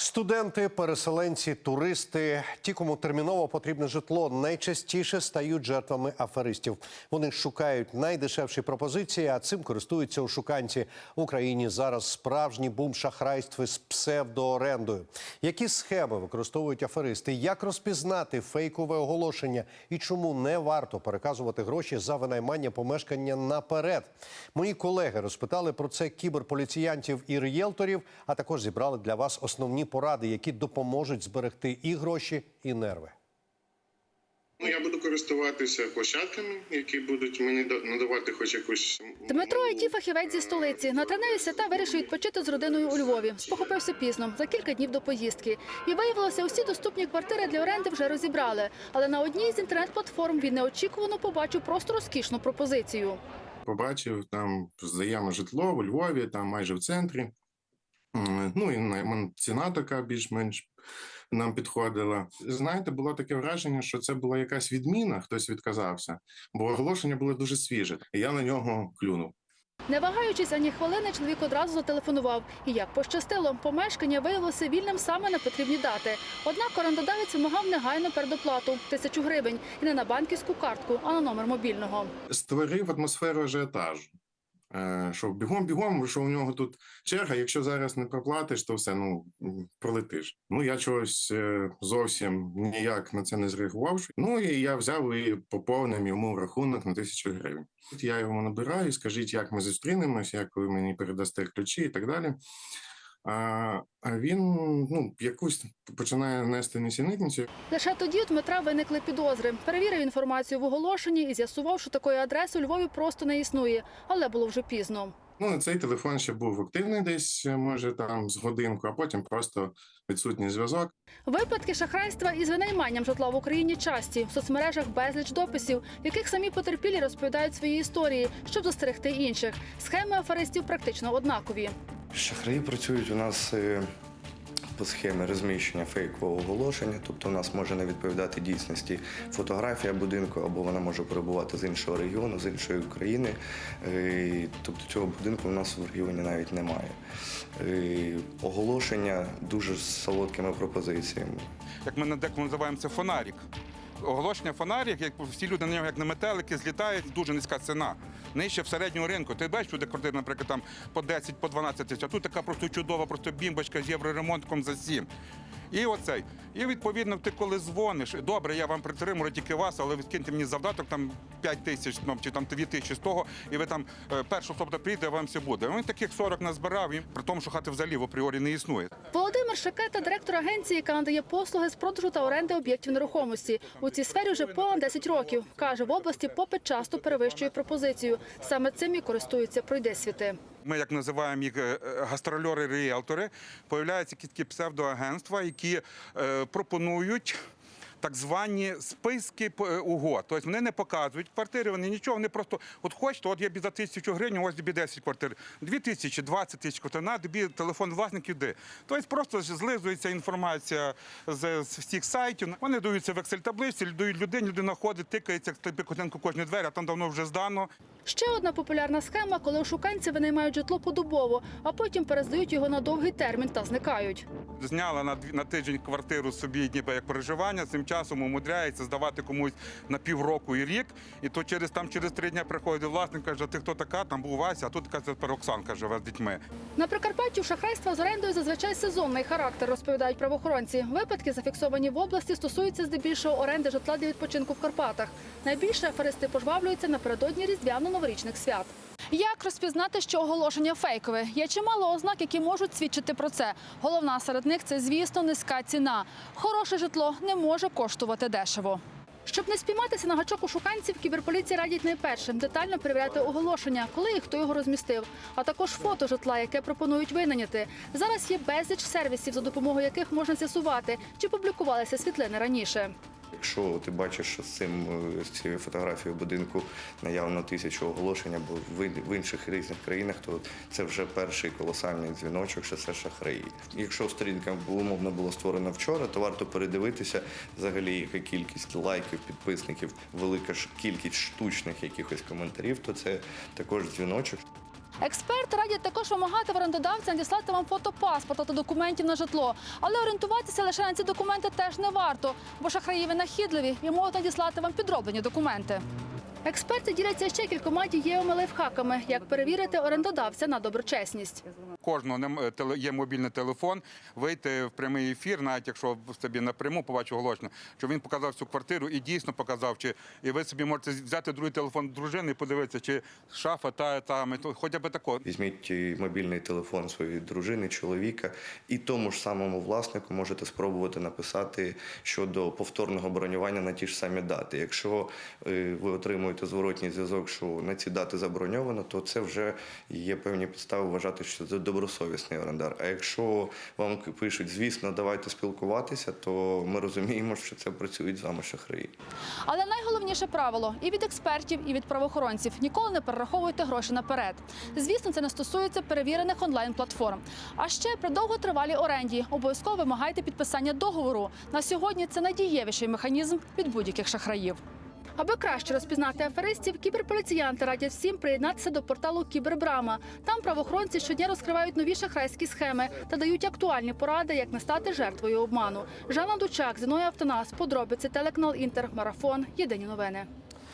Студенти, переселенці, туристи, ті, кому терміново потрібне житло, найчастіше стають жертвами аферистів. Вони шукають найдешевші пропозиції, а цим користуються ошуканці. В Україні зараз справжній бум шахрайств з псевдоорендою. Які схеми використовують аферисти? Як розпізнати фейкове оголошення і чому не варто переказувати гроші за винаймання помешкання наперед? Мої колеги розпитали про це кіберполіціянтів і рієлторів, а також зібрали для вас основні поради, які допоможуть зберегти і гроші, і нерви. Ну, я буду користуватися площадками, які будуть мені надавати хоч якусь Дмитро it фахівець зі столиці. На треневі свята вирішив відпочити з родиною у Львові. Спохопився пізно, за кілька днів до поїздки. І виявилося, усі доступні квартири для оренди вже розібрали. Але на одній з інтернет-платформ він неочікувано побачив просто розкішну пропозицію. побачив там здаємо житло у Львові, там майже в центрі. Ну і ціна така більш-менш нам підходила. Знаєте, було таке враження, що це була якась відміна, хтось відказався, бо оголошення було дуже свіже. І я на нього клюнув. Не вагаючись ані хвилини, чоловік одразу зателефонував. І як пощастило, помешкання виявилося вільним саме на потрібні дати. Однак орендодавець вимагав негайно передоплату тисячу гривень і не на банківську картку, а на номер мобільного. Створив атмосферу ажіотажу. Е, Що бігом, бігом, що у нього тут черга. Якщо зараз не проплатиш, то все ну пролетиш. Ну я чогось е, зовсім ніяк на це не зреагував. Ну і я взяв і поповнив йому рахунок на тисячу гривень. Тут я його набираю, скажіть, як ми зустрінемось, як ви мені передасте ключі і так далі. А, він ну якусь починає нести несенітницю. Лише тоді у Дмитра виникли підозри. Перевірив інформацію в оголошенні і з'ясував, що такої адреси у Львові просто не існує, але було вже пізно. Ну, цей телефон ще був активний десь, може, там з годинку, а потім просто відсутній зв'язок. Випадки шахрайства із винайманням житла в Україні часті. В соцмережах безліч дописів, в яких самі потерпілі розповідають свої історії, щоб застерегти інших. Схеми аферистів практично однакові. Шахраї працюють у нас е, по схемі розміщення фейкового оголошення, тобто у нас може не відповідати дійсності фотографія будинку, або вона може перебувати з іншого регіону, з іншої країни. Е, Тобто цього будинку у нас в регіоні навіть немає. Е, Оголошення дуже з солодкими пропозиціями. як ми на декому називаємо це фонарик. Оголошення фонарик, як всі люди на нього як на метелики злітають, дуже низька ціна. Нижче в середнього ринку. Ти бачиш, туди квартира, наприклад, там по 10, по 12 тисяч, а тут така просто чудова, просто бімбочка з євроремонтком за 7. І оцей. І відповідно, ти коли дзвониш, добре, я вам притримую тільки вас, але ви скиньте мені завдаток там 5 тисяч ну, чи там 2 тисячі з того, і ви там е, перша особа прийде, вам все буде. Він таких 40 назбирав, і при тому, що хати взагалі в апріорі не існує. Володимир Шакета, директор агенції, яка надає послуги з продажу та оренди об'єктів нерухомості. У цій сфері вже понад 10 років. Каже, в області попит часто перевищує пропозицію. Саме цим і користуються пройдесвіти. Ми як називаємо їх е, е, гастрольори-ріелтори, появляються якісь псевдоагентства, які е, пропонують. Так звані списки е, угод. Тобто вони не показують квартири, вони нічого, вони просто от хочете, от я бі за тисячу гривень, ось тобі 10 квартир, 2 тисячі, 20 тисяч квартир, на тобі телефон власників де. Тобто просто злизується інформація з, всіх сайтів. Вони даються в Excel таблиці, дають людині, людина ходить, тикається, тобі кожненько кожні двері, а там давно вже здано. Ще одна популярна схема, коли ошуканці винаймають житло подобово, а потім перездають його на довгий термін та зникають. Зняла на на тиждень квартиру собі ніби як проживання. Цим часом умудряється здавати комусь на півроку і рік. І то через там через три дні приходить власник, каже, ти хто така? Там був Вася, а тут така тепер Оксанка живе з дітьми. На Прикарпатті шахрайства з орендою зазвичай сезонний характер, розповідають правоохоронці. Випадки, зафіксовані в області, стосуються здебільшого оренди житла для відпочинку в Карпатах. Найбільше аферисти пожвавлюються напередодні різдвяно-новорічних свят. Як розпізнати, що оголошення фейкове? Є чимало ознак, які можуть свідчити про це. Головна серед них це, звісно, низька ціна. Хороше житло не може коштувати дешево. Щоб не спійматися на гачок у шуканців, кіберполіція радять найперше детально перевіряти оголошення, коли і хто його розмістив, а також фото житла, яке пропонують винайняти. Зараз є безліч сервісів, за допомогою яких можна з'ясувати, чи публікувалися світлини раніше. Якщо ти бачиш, що з цим е, з цією фотографією будинку наявно тисячу оголошень або в, інших різних країнах, то це вже перший колосальний дзвіночок, що це шахраї. Якщо сторінка умовно була створена вчора, то варто передивитися взагалі, яка кількість лайків, підписників, велика ж кількість штучних якихось коментарів, то це також дзвіночок. Експерти радять також вимагати в орендодавця надіслати вам фото паспорта та документів на житло. Але орієнтуватися лише на ці документи теж не варто, бо шахраї винахідливі і можуть надіслати вам підроблені документи. Експерти діляться ще кількома дієвими лайфхаками, як перевірити орендодавця на доброчесність. Кожного е, теле- є мобільний телефон, вийти в прямий ефір, навіть якщо собі напряму побачив оголошення, що він показав цю квартиру і дійсно показав, чи і ви собі можете взяти другий телефон дружини і подивитися, чи шафа та там, хоча б тако. Візьміть е, мобільний телефон своєї дружини, чоловіка, і тому ж самому власнику можете спробувати написати щодо повторного бронювання на ті ж самі дати. Якщо е, ви отримуєте зворотній зв'язок, що на ці дати заброньовано, то це вже є певні підстави вважати, що це добросовісний орендар. А якщо вам пишуть, звісно, давайте спілкуватися, то ми розуміємо, що це працюють з вами шахраї. Але найголовніше правило і від експертів, і від правоохоронців ніколи не перераховуйте гроші наперед. Звісно, це не стосується перевірених онлайн-платформ. А ще при довготривалій оренді обов'язково вимагайте підписання договору. На сьогодні це найдієвіший механізм від будь-яких шахраїв. Аби краще розпізнати аферистів, кіберполіціянти радять всім приєднатися до порталу Кібербрама. Там правоохоронці щодня розкривають нові шахрайські схеми та дають актуальні поради, як не стати жертвою обману. Жанна Дучак, Зіною Автонас, подробиці телеканал Інтер, марафон. Єдині новини.